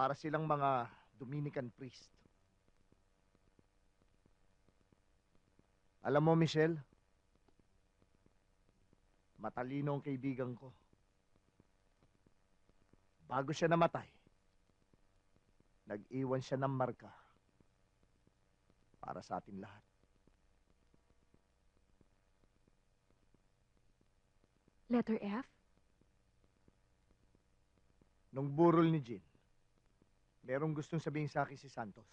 Para silang mga Dominican priest. Alam mo, Michelle, matalino ang kaibigan ko. Bago siya namatay, nag-iwan siya ng marka para sa atin lahat. Letter F? Nung burol ni Jean, merong gustong sabihin sa akin si Santos.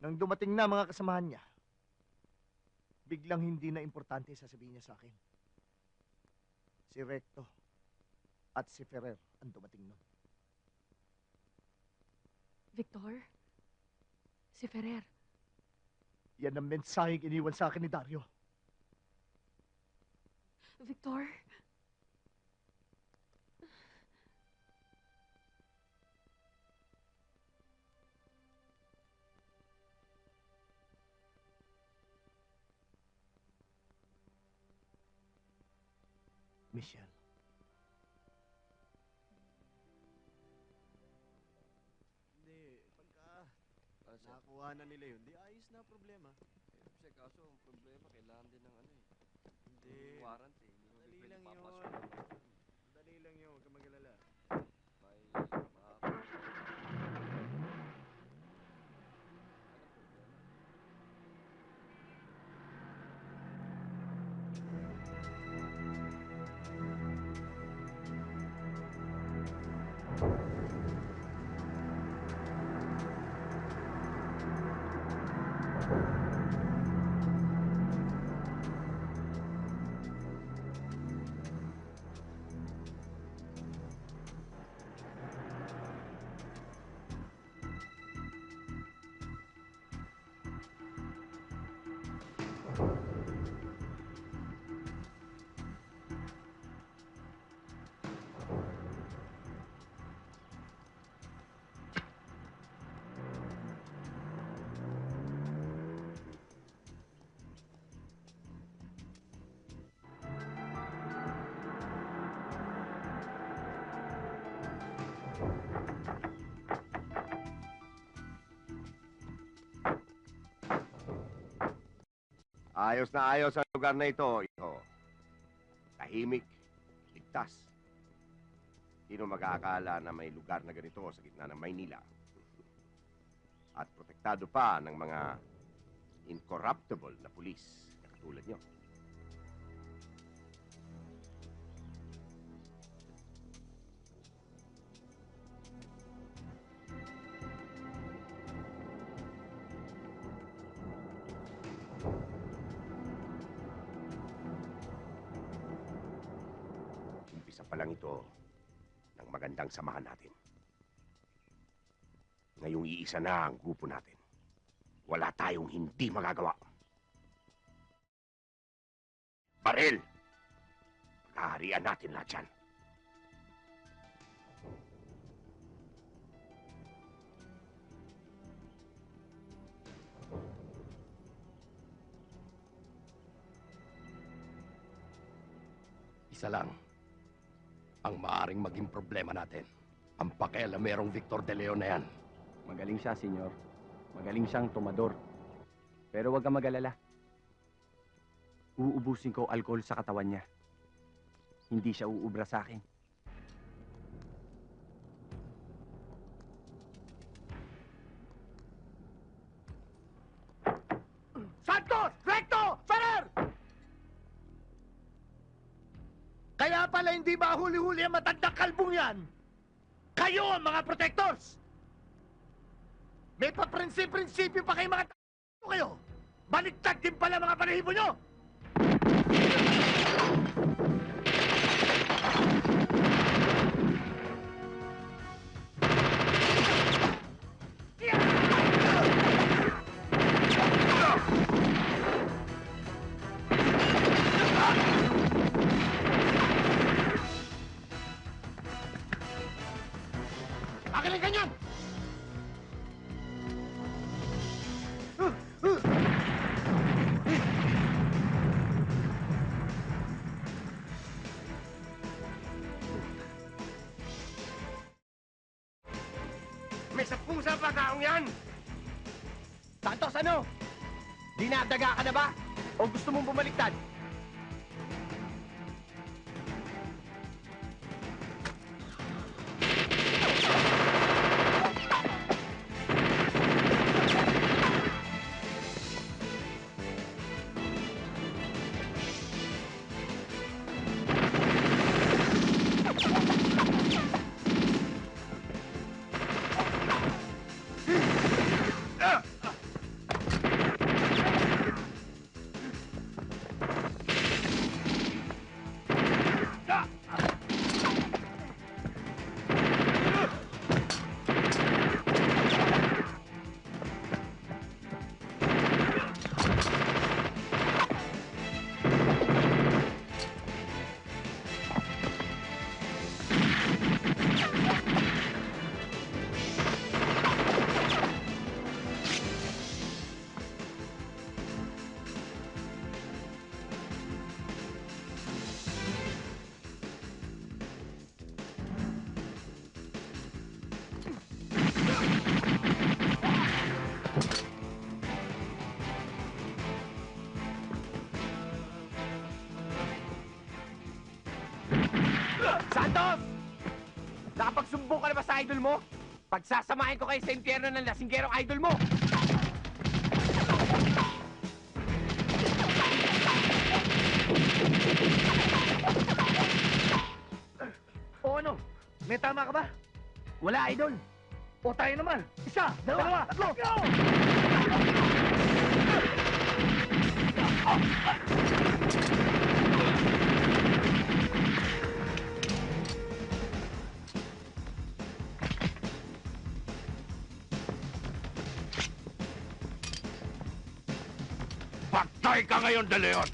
Nang dumating na mga kasamahan niya, biglang hindi na importante sasabihin niya sa akin. Si Recto at si Ferrer ang dumating nun. Victor? Si Ferrer? Yan ang mensaheng iniwan sa akin ni Dario. Victor? Michelle. Hindi, pagka nakuha na nila yun, di ayos na problema. Kasi kaso ang problema, kailangan din ng ano eh. Hindi. Warrant eh. Hindi mo Dali pwede lang papasok. yun. Dali Ayos na ayos ang lugar na ito. Ito. Tahimik. Ligtas. Sino mag-aakala na may lugar na ganito sa gitna ng Maynila? At protektado pa ng mga incorruptible na pulis na katulad nyo. Umpisa pa lang ito ng magandang samahan natin. Ngayong iisa na ang grupo natin. Wala tayong hindi magagawa. Baril! Pagkaharian natin lahat yan. Isa lang ang maaring maging problema natin. Ang pakialamerong Victor De Leon na yan. Magaling siya, senyor. Magaling siyang tomador. Pero huwag kang mag-alala. Uubusin ko alcohol sa katawan niya. Hindi siya uubra sa akin. Santos! Recto! Ferrer! Kaya pala hindi ba huli-huli ang matandang kalbong yan? Kayo ang mga protectors! May paprinsip-prinsipyo pa kayo mga t***o kayo! Baliktad din pala mga panahibo nyo! Dinadaga ka na ba? O gusto mong bumaliktad? Pagsasamahin ko kayo sa impyerno ng lasinggerong idol mo! O ano? May tama ka ba? Wala, idol! O tayo naman. Isa, dalawa, tatlo. Patay ka ngayon, De Leon!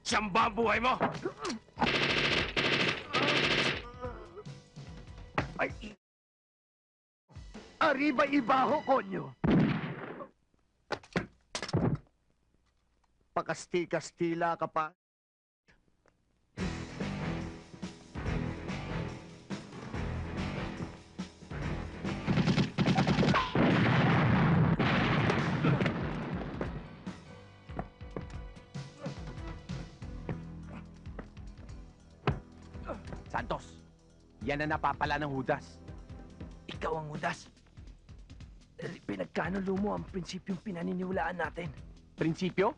Siyang ba buhay mo? Ay, Arriba ibaho, konyo. Pakasti-kastila ka pa. Yan na napapala ng Judas. Ikaw ang udas. Pinagkano mo ang prinsipyong pinaniniwalaan natin. Prinsipyo?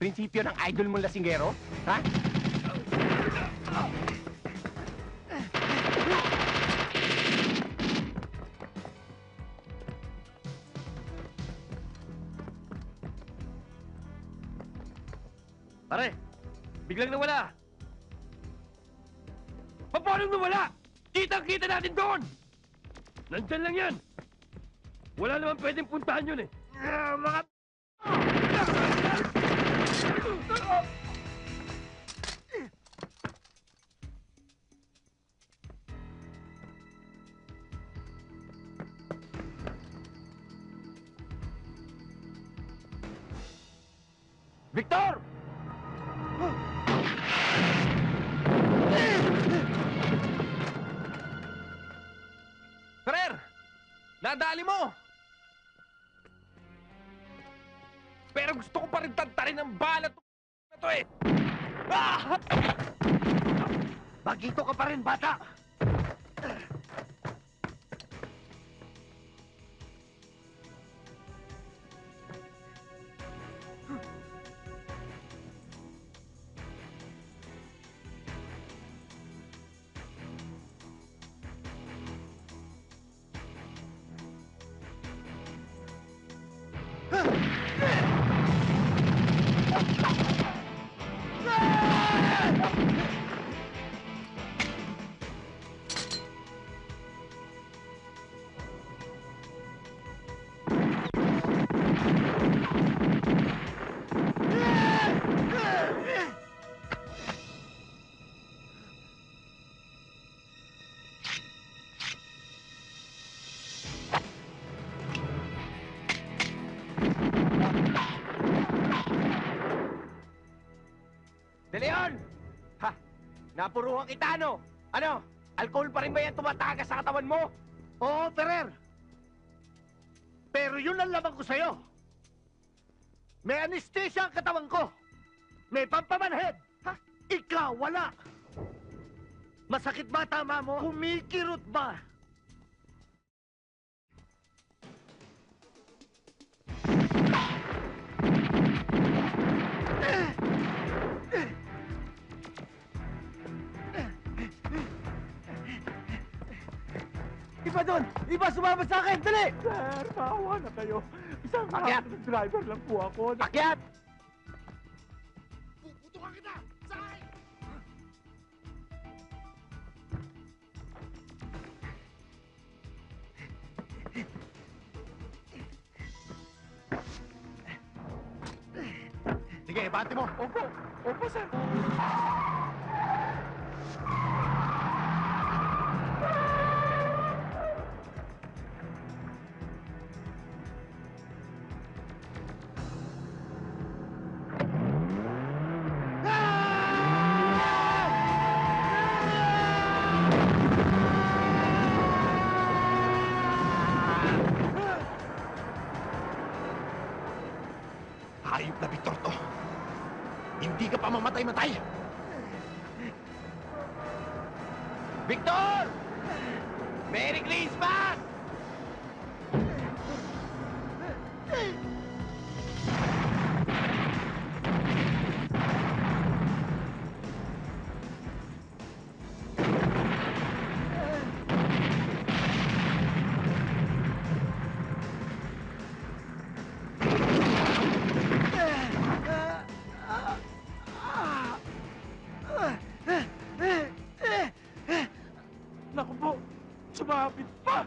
Prinsipyo ng idol mong lasinggero? Ha? Pare, biglang nawala. Pa- Paano nawala? Kitang-kita natin doon! Nandyan lang yan. Wala naman pwedeng puntahan yun eh. Ah, mga... Victor! Nadali mo! Pero gusto ko pa rin tantarin ang bala to na to eh! Ah! Bagito ka pa rin, bata! Napuruhan kita, no? Ano? Alcohol pa rin ba yan tumatagas sa katawan mo? Oo, Ferrer. Pero yun ang laban ko sa'yo. May anesthesia ang katawan ko. May pampamanhead. Ha? Ikaw, wala. Masakit ba tama mo? Kumikirot ba? Iba doon! Iba sumama sa akin! Dali! Sir, maawa na kayo. Isang Akyat! driver lang po ako. Akyat! Hindi ka pa mamatay-matay. Victor! Merry Christmas! Sumabit pa.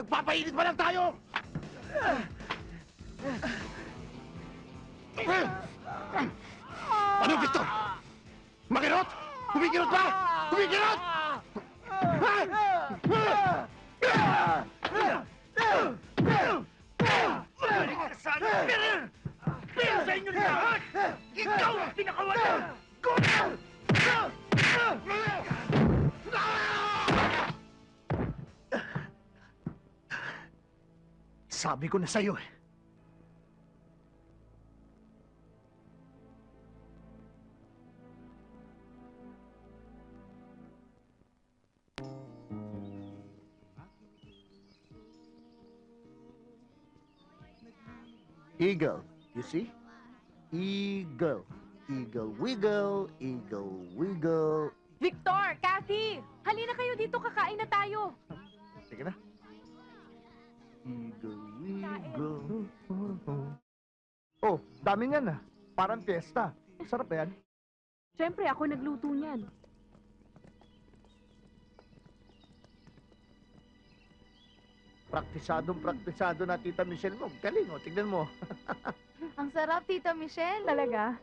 Nagpapainit pa lang tayo! Ano, Victor? Makirot? Kumikirot ba? Kumikirot! Pero sa inyo lahat! Ikaw ang pinakawala! Sabi ko na sa'yo eh. Eagle, you see? Eagle. Eagle wiggle, eagle wiggle. Victor! Kathy! Halina kayo dito, kakain na tayo. Sige na. Eagle. Oh, dami niyan ah. Parang fiesta. Sarap yan. Siyempre, ako nagluto niyan. Praktisadong praktisado na Tita Michelle mo. Galing oh, tignan mo. Ang sarap, Tita Michelle. Talaga?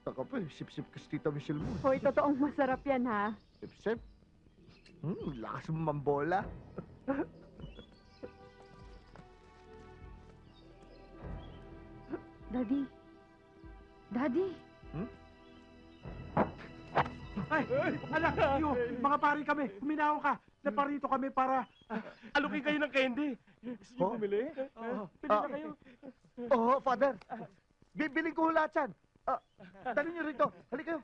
Taka pa, eh, sip-sip ka sa Tita Michelle mo. Hoy, totoong masarap yan, ha? Sip-sip. Hmm, lakas mo mambola. Daddy. Daddy. Ay, anak, yung mga pari kami, huminaw ka. Naparito kami para ah, alukin kayo ng candy. Gusto niyo Oh? bumili? Oo. Bili Ah. na kayo. Oo, father. Bibiling ko lahat yan. Ah, dali niyo rito. Halika kayo.